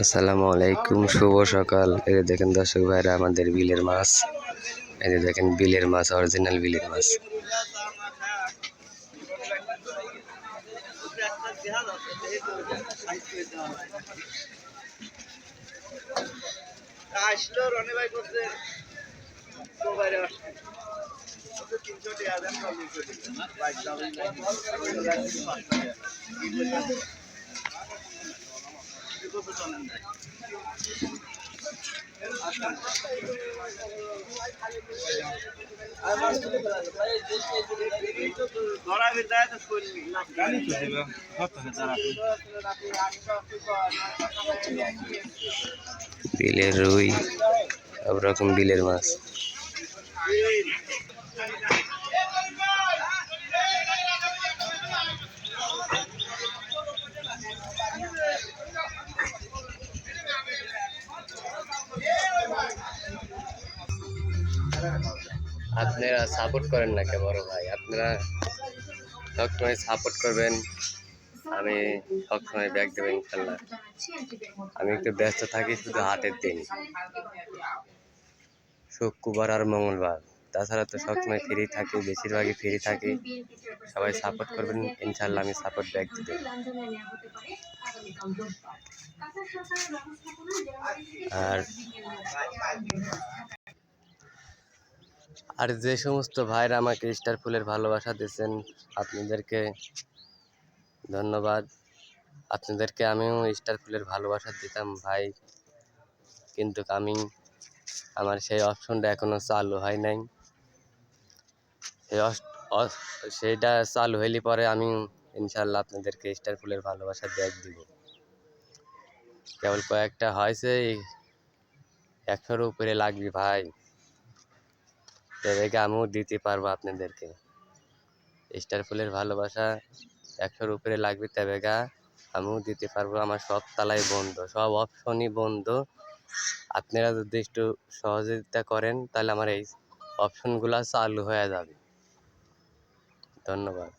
আসসালামু আলাইকুম, শুভ সকাল। এই দেখেন দর্শক ভাইরা, আমাদের বিলের মাছ। এই যে দেখেন বিলের মাছ অরিজিনাল বিলের মাছ। রনি ভাই বাইরে আসছে তিনশো টাকা দেন চল্লিশশো টাকা বাইক চলেন না বিলের রুই সব রকম বিলের মাছ। আপনারা সাপোর্ট করেন না কে বড় ভাই? আপনারা সবসময় সাপোর্ট করবেন। আমি সবসময় ব্যাগ দেবো ইনশাল্লাহ। আমি একটু ব্যস্ত থাকি, শুধু হাতের দিন। শুক্রবার আর মঙ্গলবার। তাছাড়া তো সবসময় ফ্রি থাকি, বেশিরভাগই ফ্রি থাকি। সবাই সাপোর্ট করবেন, ইনশাল্লাহ আমি সাপোর্ট ব্যাগ দেবো। আর আর যে সমস্ত ভাইরা আমাকে স্টার ফুলের ভালোবাসা দিয়েছেন, আপনাদেরকে ধন্যবাদ। আপনাদেরকে আমিও স্টার ফুলের ভালোবাসা দিতাম ভাই, কিন্তু আমি, আমার সেই অপশনটা এখনও চালু হয় নাই। সেই সেইটা চালু হইলে পরে আমি ইনশাল্লাহ আপনাদেরকে স্টার ফুলের ভালোবাসা ব্যাগ দিব। কেবল কয়েকটা হয়েছে একশোর উপরে লাগবে ভাই। দেখে আমিও দিতে পারব আপনাদেরকে। স্টার ফুলের ভালোবাসা একশোর উপরে লাগবে তবে গা আমিও দিতে পারব। আমার সব তালাই বন্ধ, সব অপশনই বন্ধ। আপনারা যদি একটু সহযোগিতা করেন, তাহলে আমার এই অপশনগুলো চালু হয়ে যাবে। ধন্যবাদ।